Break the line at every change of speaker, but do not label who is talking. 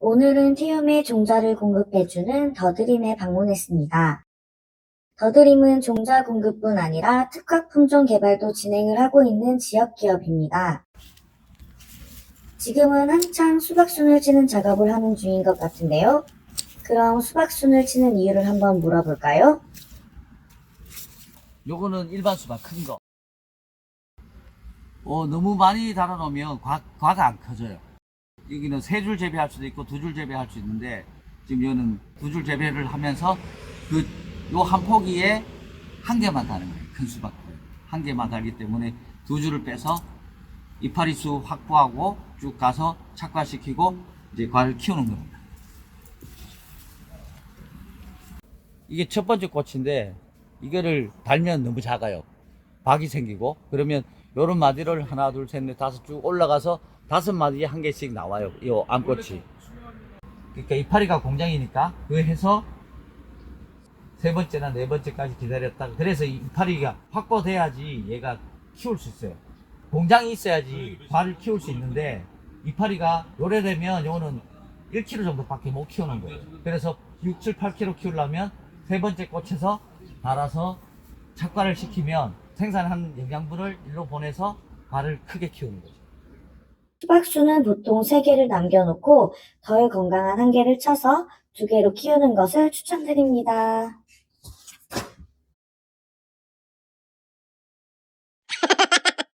오늘은 티움의 종자를 공급해주는 더드림에 방문했습니다. 더드림은 종자 공급뿐 아니라 특화 품종 개발도 진행을 하고 있는 지역 기업입니다. 지금은 한창 수박순을 치는 작업을 하는 중인 것 같은데요. 그럼 수박순을 치는 이유를 한번 물어볼까요?
요거는 일반 수박 큰 거. 어, 너무 많이 달아놓으면 과, 과가 안 커져요. 여기는 세 줄 재배할 수도 있고 두 줄 재배할 수 있는데 지금 이거는 두 줄 재배를 하면서 그 요 한 포기에 한 개만 다는 거예요. 큰 수박들. 한 개만 달기 때문에 두 줄을 빼서 이파리 수 확보하고 쭉 가서 착과시키고 이제 과를 키우는 겁니다. 이게 첫 번째 꽃인데 이거를 달면 너무 작아요. 박이 생기고 그러면 요런 마디를 하나 둘 셋 넷 다섯 쭉 올라가서 다섯 마디에 한 개씩 나와요. 요 암꽃이. 그러니까 이파리가 공장이니까 그 해서 세 번째나 네 번째까지 기다렸다가 그래서 이 이파리가 확보돼야지 얘가 키울 수 있어요. 공장이 있어야지 과를 키울 수 있는데 이파리가 요래되면 요는 1kg 정도밖에 못 키우는 거예요. 그래서 6, 7, 8kg 키우려면 세 번째 꽃에서 달아서 착과를 시키면 생산한 영양분을 일로 보내서 과를 크게 키우는 거죠.
수박수는 보통 3개를 남겨놓고 덜 건강한 한 개를 쳐서 두 개로 키우는 것을 추천드립니다.